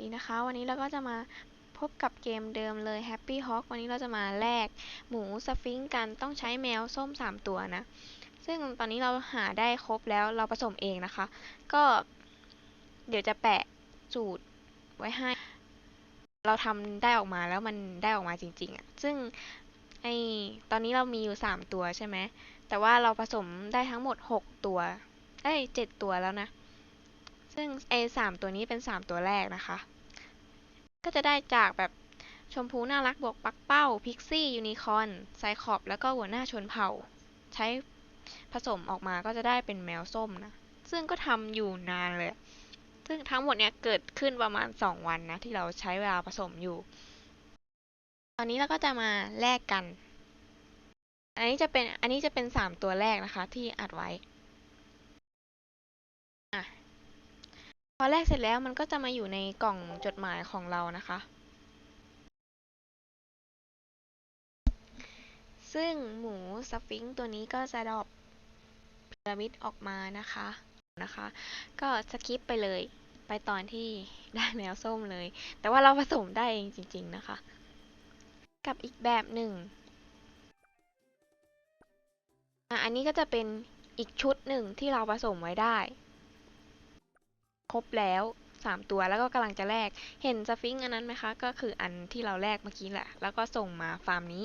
ดีนะคะ วันนี้เราก็จะมาพบกับเกมเดิมเลย Happy Hawk วันนี้เราจะมาแลกหมูสฟิงค์กันต้องใช้แมวส้ม 3 ตัวนะ ซึ่งตอนนี้เราหาได้ครบแล้วเราผสมเองนะคะ ก็เดี๋ยวจะแปะสูตรไว้ให้ เราทำได้ออกมาแล้วมันได้ออกมาจริง ๆอะ่ะ ซึ่งไอตอนนี้เรามีอยู่ 3 ตัวใช่ไหม แต่ว่าเราผสมได้ทั้งหมด 6 ตัวเอ้ยเจ็ดตัวแล้วนะ ซึ่งไอสามตัวนี้เป็นสามตัวแรกนะคะ ก็จะได้จากแบบชมพูน่ารักบวกปักเป้า พิกซี่ ยูนิคอนไซคอบ แล้วก็หัวหน้าชนเผ่า ใช้ผสมออกมาก็จะได้เป็นแมวส้มนะ ซึ่งก็ทำอยู่นานเลย ซึ่งทั้งหมดเนี้ยเกิดขึ้นประมาณสองวันนะ ที่เราใช้เวลาผสมอยู่ ตอนนี้เราก็จะมาแลกกัน อันนี้จะเป็น อันนี้จะเป็นสามตัวแรกนะคะที่อัดไว้ อะ พอแลกเสร็จแล้วมันก็จะมาอยู่ในกล่องจดหมายของเรานะคะ ซึ่งหมูสฟิงตัวนี้ก็จะดรอปพีระมิดออกมานะคะนะคะ ก็สคิปไปเลยไปตอนที่ได้แมวส้มเลย แต่ว่าเราผสมได้เองจริง ๆนะคะ กับอีกแบบหนึ่ง อันนี้ก็จะเป็นอีกชุดหนึ่งที่เราผสมไว้ได้ ครบแล้วสามตัวแล้วก็กำลังจะแลก เห็นสฟิงอันนั้นไหมคะ ก็คืออันที่เราแลกเมื่อกี้แหละ แล้วก็ส่งมาฟาร์มนี้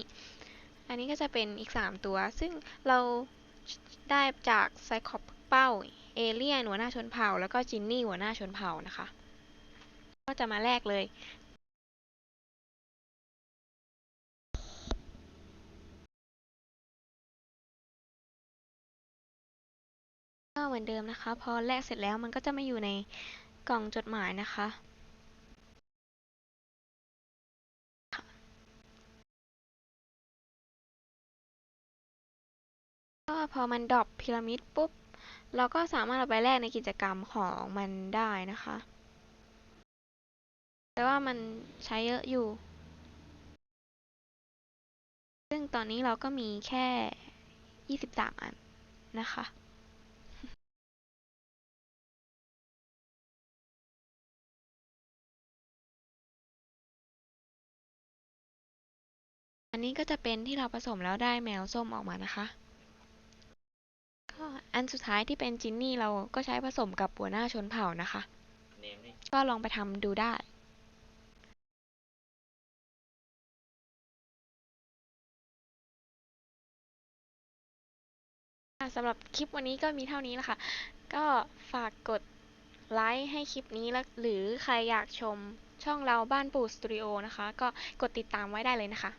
อันนี้ก็จะเป็นอีกสามตัว ซึ่งเราได้จากไซคอปเป้า เอเลียนหัวหน้าชนเผ่า แล้วก็จินนี่หัวหน้าชนเผ่านะคะ ก็จะมาแลกเลย เหมือนเดิมนะคะ พอแลกเสร็จแล้วมันก็จะมาอยู่ในกล่องจดหมายนะคะก็พอมันดรอปพีระมิดปุ๊บ เราก็สามารถเอาไปแลกในกิจกรรมของมันได้นะคะ แต่ว่ามันใช้เยอะอยู่ ซึ่งตอนนี้เราก็มีแค่ 23 อันนะคะ อันนี้ก็จะเป็นที่เราผสมแล้วได้แมวส้มออกมานะคะก็อันสุดท้ายที่เป็นจินนี่เราก็ใช้ผสมกับหัวหน้าชนเผ่านะคะ ก็ลองไปทำดูได้สำหรับคลิปวันนี้ก็มีเท่านี้แหละค่ะ ก็ฝากกดไลค์ให้คลิปนี้แล้วหรือใครอยากชมช่องเราบ้านปู่สตูดิโอนะคะ ก็กดติดตามไว้ได้เลยนะคะ